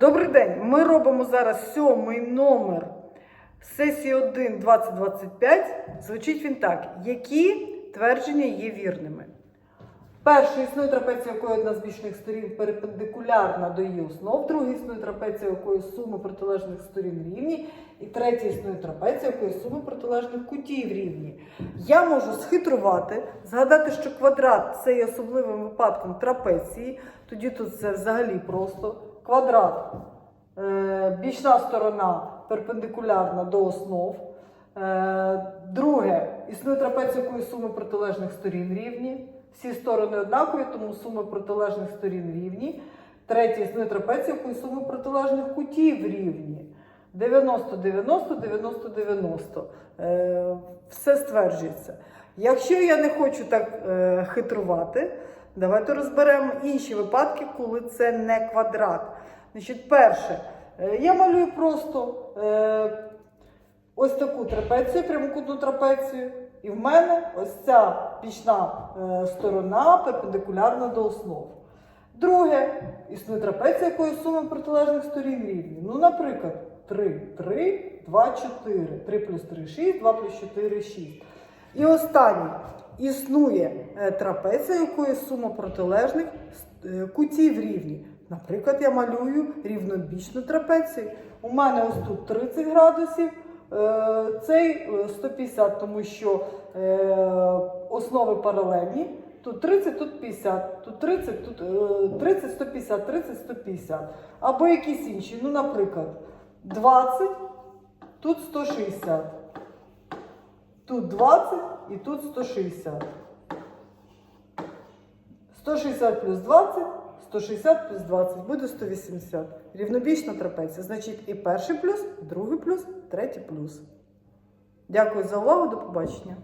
Добрий день. Ми робимо зараз сьомий номер сесії 1 2025. Звучить він так: які твердження є вірними? Перше існує трапеція, якої одна з бічних сторін перпендикулярна до її основ, друге існує трапеція, якої суми протилежних сторін рівні, і третє існує трапеція, якої суми протилежних кутів рівні. Я можу схитрувати, згадати, що квадрат це є особливим випадком трапеції, тоді тут це взагалі просто квадрат. Е, бічна сторона перпендикулярна до основ. Е, друге, існує трапеція, якої суми протилежних сторін рівні. Всі сторони однакові, тому суми протилежних сторін рівні. Третє, існує трапеція, якої суми протилежних кутів рівні. 90, 90, 90, 90. Е, все стверджується. Якщо я не хочу так е, хитрувати, давайте розберемо інші випадки, коли це не квадрат. Значить, перше, е, я малюю просто е, ось таку трапецію, прямокутну трапецію. І в мене ось ця бічна е, сторона перпендикулярна до основ. Друге, існує трапеція, якої сума протилежних сторін рівні. Ну, наприклад, 3, 3, 2, 4. 3 плюс 3 6, 2 плюс 4 6. І останнє. Існує е, трапеція, якої сума протилежних е, кутів рівні. Наприклад, я малюю рівнобічну трапецію. У мене ось тут 30 градусів, е, цей е, 150, тому що основи паралельні. Тут 30, тут 50, тут 30, тут е, 30, 150, 30, 150. Або якісь інші. Ну, наприклад, 20, тут 160. Тут 20 і тут 160. 160 плюс 20, 160 плюс 20 буде 180. Рівнобічна трапеція. Значить, і перший плюс, другий плюс, третій плюс. Дякую за увагу, до побачення.